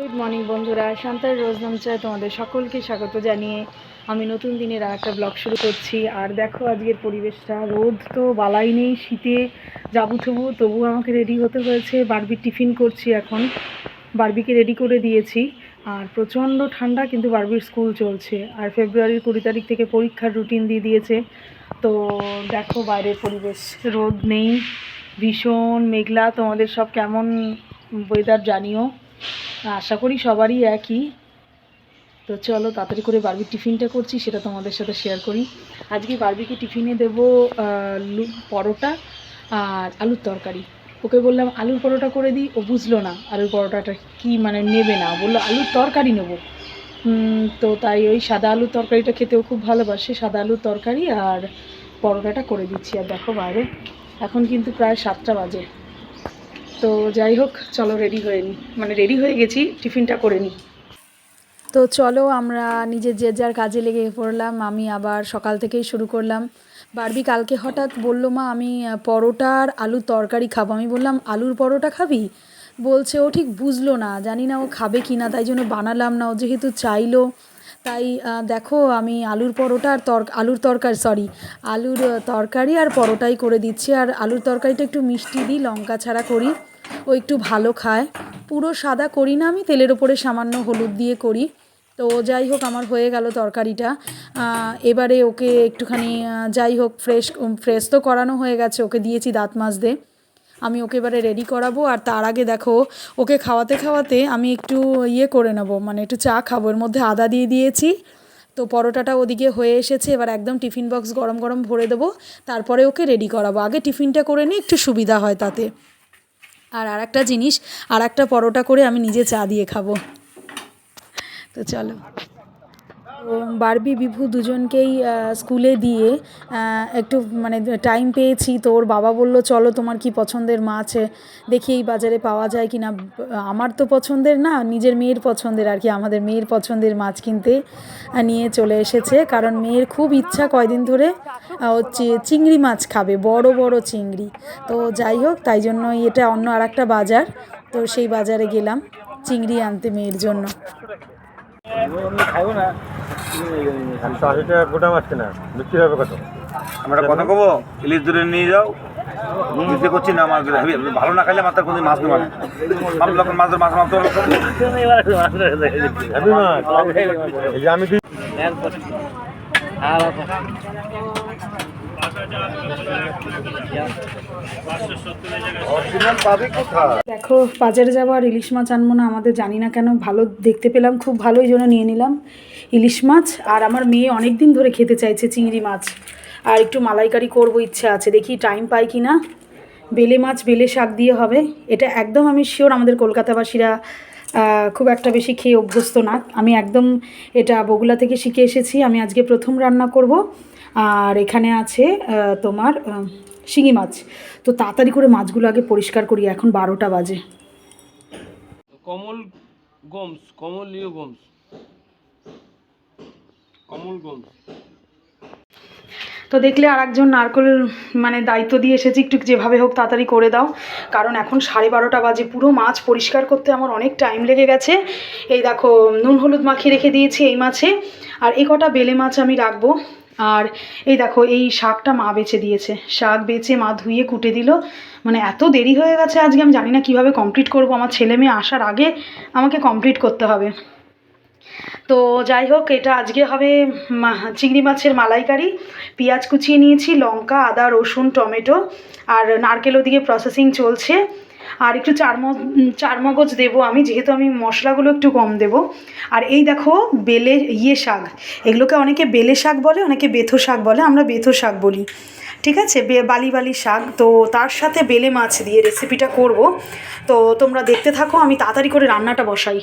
Good morning বন্ধুরা। শান্তার রোজনামচায় তোমাদের সকলকে স্বাগত জানিয়ে আমি নতুন দিনের আর একটা ব্লগ শুরু করছি। আর দেখো আজকের পরিবেশটা। রোদ তো বালাই নেই, শীতে যাবু থবু তবু আমাকে রেডি হতে হয়েছে। বারবির টিফিন করছি এখন। বারবিকে রেডি করে দিয়েছি। আর প্রচণ্ড ঠান্ডা, কিন্তু বারবির স্কুল চলছে। আর ফেব্রুয়ারির কুড়ি তারিখ থেকে পরীক্ষার রুটিন দিয়ে দিয়েছে। তো দেখো বাইরের পরিবেশ। রোদ নেই, ভীষণ মেঘলা। তোমাদের সব কেমন ওয়েদার জানিও। আশা করি সবারই একই। তো চলো তাড়াতাড়ি করে বারবির টিফিনটা করছি, সেটা তোমাদের সাথে শেয়ার করি। আজকে বারবিকে টিফিনে দেবো পরোটা আর আলুর তরকারি। ওকে বললাম, আলুর পরোটা করে দিই। ও বুঝলো না, আলুর পরোটাটা কি মানে নেবে না। বলল, আলুর তরকারি নেব। তো তাই ওই সাদা আলুর তরকারিটা খেতেও খুব ভালোবাসে। সাদা আলুর তরকারি আর পরোটাটা করে দিচ্ছি। আর দেখো বাইরে, এখন কিন্তু প্রায় সাতটা বাজে। তো যাই হোক চলো রেডি হয়ে নিই মানে রেডি হয়ে গেছি টিফিনটা করে নিই তো চলো আমরা নিজের যে যার কাজে লেগে পড়লাম আমি আবার সকাল থেকেই শুরু করলাম। বারবি কালকে হঠাৎ বলল মা আমি আহ, পরোটা আর আলুর তরকারি খাব। আমি বললাম আলুর পরোটা খাবি? বলছে ও ঠিক বুঝলো না। জানি না ও খাবে কি না তাই জন্য বানালাম না। ও যেহেতু চাইলো তাই দেখো আমি আলুর পরোটা আর তর, আলুর তরকারি সরি আলুর তরকারি আর পরোটাই করে দিচ্ছি। আর আলুর তরকারিটা একটু মিষ্টি দিই, লঙ্কা ছাড়া করি। ও একটু ভালো খায়। পুরো সাদা করি না আমি, তেলের ওপরে সামান্য হলুদ দিয়ে করি। তো যাই হোক, আমার হয়ে গেল তরকারিটা। এবারে ওকে একটুখানি যাই হোক, ফ্রেশ ফ্রেশ তো করানো হয়ে গেছে, ওকে দিয়েছি দাঁত মাজতে। আমি ওকে এবারে রেডি করাবো আর তার আগে দেখো, ওকে খাওয়াতে খাওয়াতে আমি একটু ইয়ে করে নেব মানে একটু চা খাব। এর মধ্যে আদা দিয়ে দিয়েছি। তো পরোটাটা ওদিকে হয়ে এসেছে, এবার একদম টিফিন বক্স গরম গরম ভরে দেবো। তারপরে ওকে রেডি করাবো। আগে টিফিনটা করে নিই, একটু সুবিধা হয় তাতে। আর আর একটা জিনিস আর একটা পরোটা করে আমি নিজে চা দিয়ে খাব। তো চলো। বারবি, বিভু দুজনকেই স্কুলে দিয়ে একটু মানে টাইম পেয়েছি। তো ওর বাবা বলল, চলো, তোমার কি পছন্দের মাছ দেখি এই বাজারে পাওয়া যায় কি না আমার তো পছন্দের না, নিজের মেয়ের পছন্দের আর কি। আমাদের মেয়ের পছন্দের মাছ কিনতে নিয়ে চলে এসেছে। কারণ মেয়ের খুব ইচ্ছা কয়দিন ধরে হচ্ছে চিংড়ি মাছ খাবে, বড় বড় চিংড়ি। তো যাই হোক, তাই জন্যই এটা অন্য আর একটা বাজার। তো সেই বাজারে গেলাম, চিংড়ি আনতে মেয়ের জন্য। খাব না। একশো আশি টাকা গোটা মাছ কেনা বিক্রি হবে কত? আমরা কথা কব ইলিশ দূরে নিয়ে যাও। বুঝতে করছি না মাছ ভালো না খাইলে মাথার কোনো মাছ নেওয়া মাছ যখন মাছ মাছ। মাছ আমি দেখো বাজারে যাব আর ইলিশ মাছ আনব না আমাদের জানি না কেন। ভালো দেখতে পেলাম খুব ভালোই জন্য নিয়ে নিলাম। ইলিশ মাছ, আর আমার মেয়ে অনেক দিন ধরে খেতে চাইছে চিংড়ি মাছ। আর একটু মালাইকারি করব ইচ্ছা আছে, দেখি টাইম পাই কি না বেলে মাছ, বেলে শাক দিয়ে হবে। এটা একদম আমি শিওর আমাদের কলকাতাবাসীরা খুব একটা বেশি খেয়ে অভ্যস্ত না। আমি একদম এটা বগুলা থেকে শিখে এসেছি। আমি আজকে প্রথম রান্না করব। আর এখানে আছে তোমার শিঙি মাছ। তো তাড়াতাড়ি করে মাছগুলো আগে পরিষ্কার করি, এখন বারোটা বাজে। কমল গোমস, কমলীয় গোমস। তো দেখলে আর একজন নারকল মানে দায়িত্ব দিয়ে এসেছি, একটু যেভাবে হোক তাড়াতাড়ি করে দাও। কারণ এখন সাড়ে বারোটা বাজে, পুরো মাছ পরিষ্কার করতে আমার অনেক টাইম লেগে গেছে। এই দেখো, নুন হলুদ মাখিয়ে রেখে দিয়েছি এই মাছে। আর এই কটা বেলে মাছ আমি রাখব। আর এই দেখো, এই শাকটা মা বেছে দিয়েছে। শাক বেছে মা ধুয়ে কুটে দিল। মানে এত দেরি হয়ে গেছে আজকে, আমি জানি না কীভাবে কমপ্লিট করব। আমার ছেলে মেয়ে আসার আগে আমাকে কমপ্লিট করতে হবে। তো যাই হোক এটা আজকে হবে চিংড়ি মাছের মালাইকারি। পেঁয়াজ কুচিয়ে নিয়েছি, লঙ্কা, আদা, রসুন, টমেটো, আর নারকেল ওদিকে প্রসেসিং চলছে। আর একটু চারম চারমগজ দেবো আমি, যেহেতু আমি মশলাগুলো একটু কম দেব। আর এই দেখো, বেলে ইয়ে শাক। এগুলোকে অনেকে বেলে শাক বলে, অনেকে বেথো শাক বলে, আমরা বেথো শাক বলি। ঠিক আছে? বালি বালি শাক। তো তার সাথে বেলে মাছ দিয়ে রেসিপিটা করব। তো তোমরা দেখতে থাকো, আমি তাড়াতাড়ি করে রান্নাটা বসাই।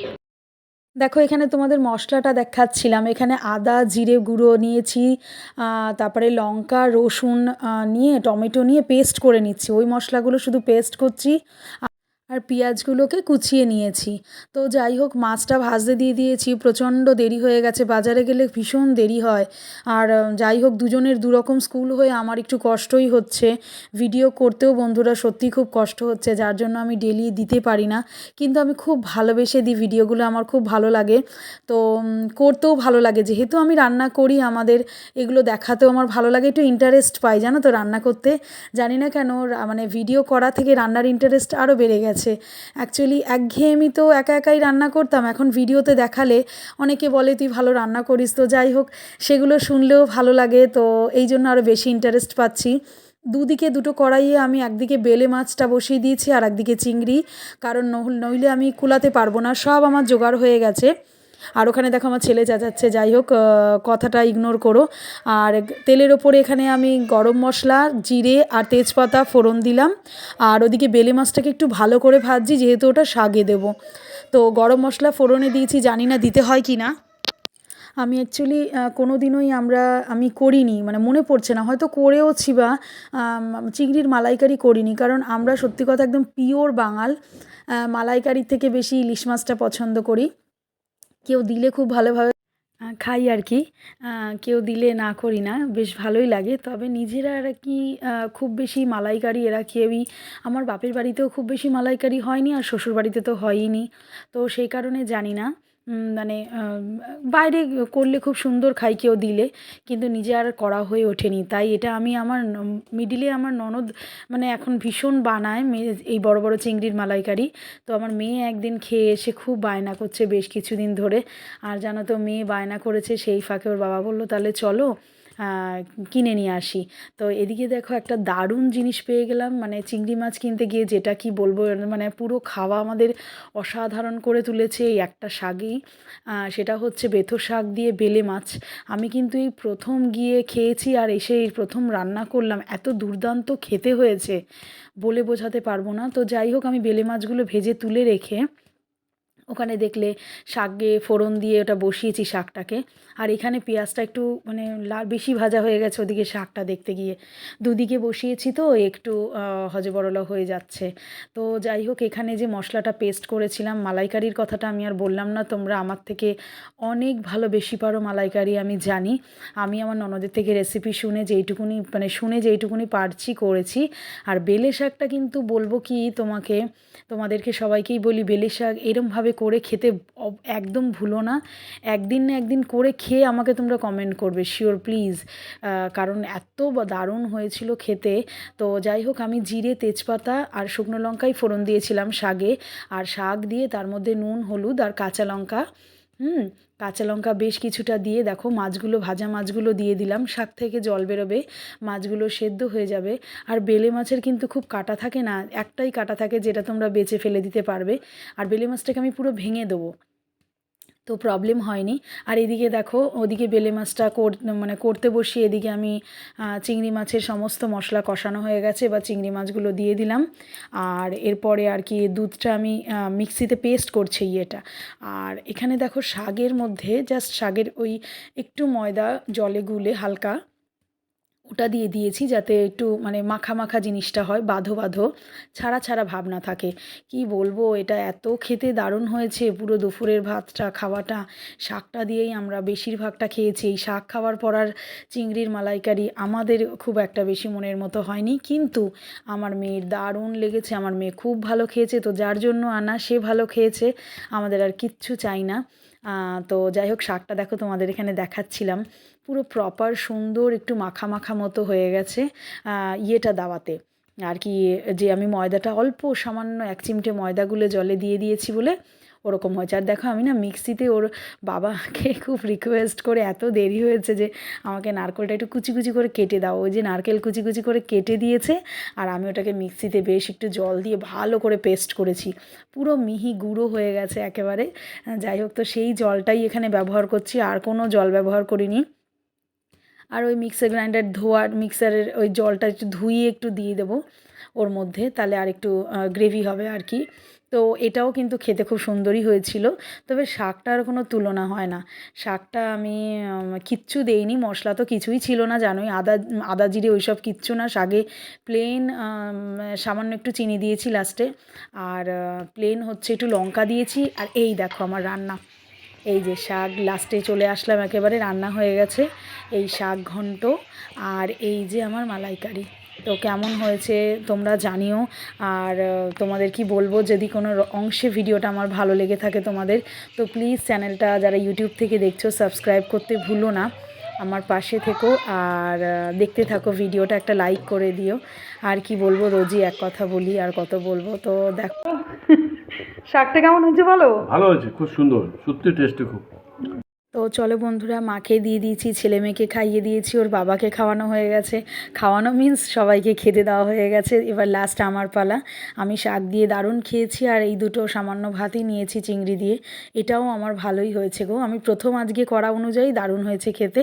দেখো, এখানে তোমাদের মশলাটা দেখাচ্ছিলাম। এখানে আদা, জিরে গুঁড়ো নিয়েছি তারপরে লঙ্কা, রসুন নিয়ে, টমেটো নিয়ে পেস্ট করে নিচ্ছি। ওই মশলাগুলো শুধু পেস্ট করছি। আর পেঁয়াজগুলোকে কুচিয়ে নিয়েছি। তো যাই হোক, মাছটা ভাজতে দিয়ে দিয়েছি। প্রচণ্ড দেরি হয়ে গেছে, বাজারে গেলে ভীষণ দেরি হয়। আর যাই হোক, দুজনের দুরকম স্কুল হয়ে আমার একটু কষ্টই হচ্ছে। ভিডিও করতেও বন্ধুরা সত্যি খুব কষ্ট হচ্ছে, যার জন্য আমি ডেলি দিতে পারি না। কিন্তু আমি খুব ভালোবেসে দিই ভিডিওগুলো, আমার খুব ভালো লাগে। তো করতেও ভালো লাগে। যেহেতু আমি রান্না করি আমাদের, এগুলো দেখাতেও আমার ভালো লাগে। একটু ইন্টারেস্ট পাই, জানো তো, রান্না করতে। জানি না কেন মানে ভিডিও করা থেকে রান্নার ইন্টারেস্ট আরও বেড়ে গেছে। অ্যাকচুয়ালি একঘেয়েমি তো একা একাই রান্না করতাম। এখন ভিডিওতে দেখালে অনেকে বলে, তুই ভালো রান্না করিস তো। যাই হোক, সেগুলো শুনলেও ভালো লাগে। তো এই জন্য আরও বেশি ইন্টারেস্ট পাচ্ছি। দুদিকে দুটো কড়াইয়ে আমি একদিকে বেলে মাছটা বসিয়ে দিয়েছি আর একদিকে চিংড়ি। কারণ নহুল নইলে আমি কুলাতে পারব না। সব আমার জোগাড় হয়ে গেছে। আর ওখানে দেখো আমার ছেলে চেঁচাচ্ছে। যাই হোক কথাটা ইগনোর করো। আর তেলের ওপরে এখানে আমি গরম মশলা, জিরে আর তেজপাতা ফোড়ন দিলাম। আর ওদিকে বেলে মাছটাকে একটু ভালো করে ভাজছি, যেহেতু ওটা শাগে দেবো। তো গরম মশলা ফোড়নে দিয়েছি, জানি না দিতে হয় কি না আমি অ্যাকচুয়ালি কোনো দিনই আমরা, আমি করিনি মানে মনে পড়ছে না। হয়তো করেওছি বা চিংড়ির মালাইকারি করিনি, কারণ আমরা সত্যি কথা একদম পিওর বাঙাল। মালাইকারির থেকে বেশি ইলিশ মাছটা পছন্দ করি। কেউ দিলে খুব ভালোভাবে খাই আর কি। কেউ দিলে না করি না, বেশ ভালোই লাগে। তবে নিজেরা আর কি খুব বেশি মালাইকারি, এরা কেউই আমার বাপের বাড়িতেও খুব বেশি মালাইকারি হয়নি আর শ্বশুর বাড়িতে তো হয়ইনি। তো সেই কারণে জানি না। মানে বাইরে করলে খুব সুন্দর খাই কেউ দিলে, কিন্তু নিজে আর করা হয়ে ওঠেনি। তাই এটা আমি আমার মিডিলে আমার ননদ মানে এখন ভীষণ বানায় মেয়ে এই বড় বড় চিংড়ির মালাইকারি। তো আমার মেয়ে একদিন খেয়ে এসে খুব বায়না করছে বেশ কিছুদিন ধরে। আর জানো তো, মেয়ে বায়না করেছে সেই ফাঁকে ওর বাবা বলল, তাহলে চলো কিনে নিয়ে আসি। তো এদিকে দেখো একটা দারুণ জিনিস পেয়ে গেলাম। মানে চিংড়ি মাছ কিনতে গিয়ে যেটা কি বলব মানে পুরো খাওয়া আমাদের অসাধারণ করে তুলেছে এই একটা শাকেই। সেটা হচ্ছে বেথো শাক দিয়ে বেলে মাছ। আমি কিন্তু এই প্রথম গিয়ে খেয়েছি আর এসে এই প্রথম রান্না করলাম। এত দুর্দান্ত খেতে হয়েছে বলে বোঝাতে পারব না। তো যাই হোক, আমি বেলে মাছগুলো ভেজে তুলে রেখে ওখানে দেখলে শাকে ফোড়ন দিয়ে ওটা বসিয়েছি শাকটাকে। আর এখানে পেঁয়াজটা একটু মানে লাল বেশি ভাজা হয়ে গেছে ওদিকে শাকটা দেখতে গিয়ে। দুদিকে বসিয়েছি তো, একটু হজবরলা হয়ে যাচ্ছে। তো যাই হোক, এখানে যে মশলাটা পেস্ট করেছিলাম, মালাইকারির কথাটা আমি আর বললাম না, তোমরা আমার থেকে অনেক ভালো, বেশি পারো মালাইকারি, আমি জানি। আমি আমার ননদের থেকে রেসিপি শুনে যেইটুকুনি মানে শুনে যেইটুকুনি পারছি, করেছি। আর বেলে শাকটা কিন্তু বলব কি তোমাকে, তোমাদেরকে সবাইকেই বলি, বেলে শাক এরমভাবে করে খেতে একদম ভুলো না। একদিন না একদিন করে খেয়ে আমাকে তোমরা কমেন্ট করবে শিওর প্লিজ কারণ এত দারুণ হয়েছিল খেতে। তো যাই হোক, আমি জিরে, তেজপাতা আর শুকনো লঙ্কাই ফোড়ন দিয়েছিলাম শাগে। আর শাক দিয়ে তার মধ্যে নুন, হলুদ আর কাঁচা লঙ্কা। হুম কাঁচা লঙ্কা বেশ কিছুটা দিয়ে দেখো মাছগুলো, ভাজা মাছগুলো দিয়ে দিলাম। শাক থেকে জল বেরোবে, মাছগুলো সেদ্ধ হয়ে যাবে। আর বেলে মাছের কিন্তু খুব কাটা থাকে না, একটাই কাটা থাকে যেটা তোমরা বেছে ফেলে দিতে পারবে। আর বেলে মাছটাকে আমি পুরো ভেঙে দেবো। তো প্রবলেম হয়নি। আর এদিকে দেখো, ওদিকে বেলে মাছটা কর মানে করতে বসি এদিকে আমি চিংড়ি মাছের সমস্ত মশলা কষানো হয়ে গেছে বা চিংড়ি মাছগুলো দিয়ে দিলাম। আর এরপরে আর কি দুধটা আমি মিক্সিতে পেস্ট করছি ইয়েটা। আর এখানে দেখো শাগের মধ্যে জাস্ট শাগের ওই একটু ময়দা, জলে গুলে হালকা ওটা দিয়ে দিয়েছি যাতে একটু মানে মাখা মাখা জিনিসটা হয়, বাঁধো বাঁধো, ছাড়া ছাড়া ভাব না থাকে। কি বলব, এটা এত খেতে দারুণ হয়েছে, পুরো দুপুরের ভাতটা, খাওয়াটা। শাকটা দিয়েই আমরা বেশিরভাগটা খেয়েছি। এই শাক খাওয়ার পর আর চিংড়ির মালাইকারি আমাদের খুব একটা বেশি মনের মতো হয়নি। কিন্তু আমার মেয়ের দারুণ লেগেছে, আমার মেয়ে খুব ভালো খেয়েছে। তো যার জন্য আনা, সে ভালো খেয়েছে। আমাদের আর কিচ্ছু চাই না। তো যাই হোক, শাকটা দেখো তোমাদের এখানে দেখাচ্ছিলাম। পুরো প্রপার সুন্দর, একটু মাখা মাখা মতো হয়ে গেছে ইয়েটা দাওয়াতে। আর কি, যে আমি ময়দাটা অল্প, সামান্য এক চিমটে ময়দাগুলো জলে দিয়ে দিয়েছি বলে ওরকম হয়েছে। আর দেখো, আমি না মিক্সিতে ওর বাবাকে খুব রিকোয়েস্ট করে এত দেরি হয়েছে যে আমাকে নারকেলটা একটু কুচি কুচি করে কেটে দাও। ওই যে নারকেল কুচি কুচি করে কেটে দিয়েছে আর আমি ওটাকে মিক্সিতে বেশ একটু জল দিয়ে ভালো করে পেস্ট করেছি। পুরো মিহি গুঁড়ো হয়ে গেছে একেবারে। যাই হোক, তো সেই জলটাই এখানে ব্যবহার করছি। আর কোনো জল ব্যবহার করিনি। আর ওই মিক্সার গ্রাইন্ডার ধোয়ার মিক্সারের ওই জলটা একটু ধুইয়ে একটু দিয়ে দেবো ওর মধ্যে, তাহলে আর একটু গ্রেভি হবে আর কি। তো এটাও কিন্তু খেতে খুব সুন্দরই হয়েছিল, তবে শাকটার কোনো তুলনা হয় না। শাকটা আমি কিচ্ছু দেইনি, মশলা তো কিছুই ছিল না, জানোই আদা আদা জিরে ওইসব কিচ্ছু না শাকে প্লেন সামান্য একটু চিনি দিয়েছি লাস্টে আর প্লেন হচ্ছে একটু লঙ্কা দিয়েছি, আর এই দেখো আমার রান্না। এই যে শাক লাস্টে চলে আসলাম, একেবারে রান্না হয়ে গেছে এই শাক ঘন্ট। আর এই যে আমার মালাইকারি, তো কেমন হয়েছে তোমরা জানিও। আর তোমাদের কি বলব, যদি কোনো অংশে ভিডিওটা আমার ভালো লেগে থাকে তোমাদের, তো প্লিজ চ্যানেলটা যারা ইউটিউব থেকে দেখছ সাবস্ক্রাইব করতে ভুলো না। আমার পাশে থেকো আর দেখতে থাকো ভিডিওটা একটা লাইক করে দিও। আর কি বলব রোজই এক কথা বলি আর কত বলব তো দেখো। শাকটা কেমন হয়েছে বলো? ভালো হয়েছে খুব সুন্দর সত্যি টেস্টি খুব। তো চলো বন্ধুরা, মাকে দিয়ে দিয়েছি, ছেলে মেয়েকে খাইয়ে দিয়েছি, ওর বাবাকে খাওয়ানো হয়ে গেছে। খাওয়ানো মিন্স সবাইকে খেতে দেওয়া হয়ে গেছে। এবার লাস্ট আমার পালা। আমি শাক দিয়ে দারুণ খেয়েছি আর এই দুটো সামান্য ভাতই নিয়েছি চিংড়ি দিয়ে। এটাও আমার ভালোই হয়েছে গো। আমি প্রথম আজকে করা অনুযায়ী দারুণ হয়েছে খেতে।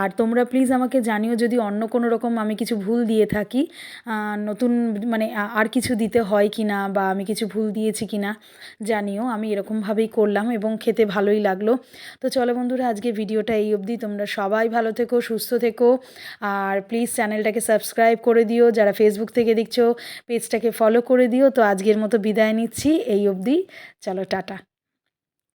আর তোমরা প্লিজ আমাকে জানিও যদি অন্য কোনো রকম আমি কিছু ভুল দিয়ে থাকি নতুন মানে আর কিছু দিতে হয় কি না বা আমি কিছু ভুল দিয়েছি কি না, জানিও। আমি এরকমভাবেই করলাম এবং খেতে ভালোই লাগল। তো চলো বন্ধুরা, আজকে ভিডিওটা এই অবধি। তোমরা সবাই ভালো থেকো, সুস্থ থেকো। আর প্লিজ চ্যানেলটাকে সাবস্ক্রাইব করে দিও। যারা ফেসবুক থেকে দেখছ পেজটাকে ফলো করে দিও। তো আজকের মতো বিদায় নিচ্ছি। এই অবধি। চলো, টাটা।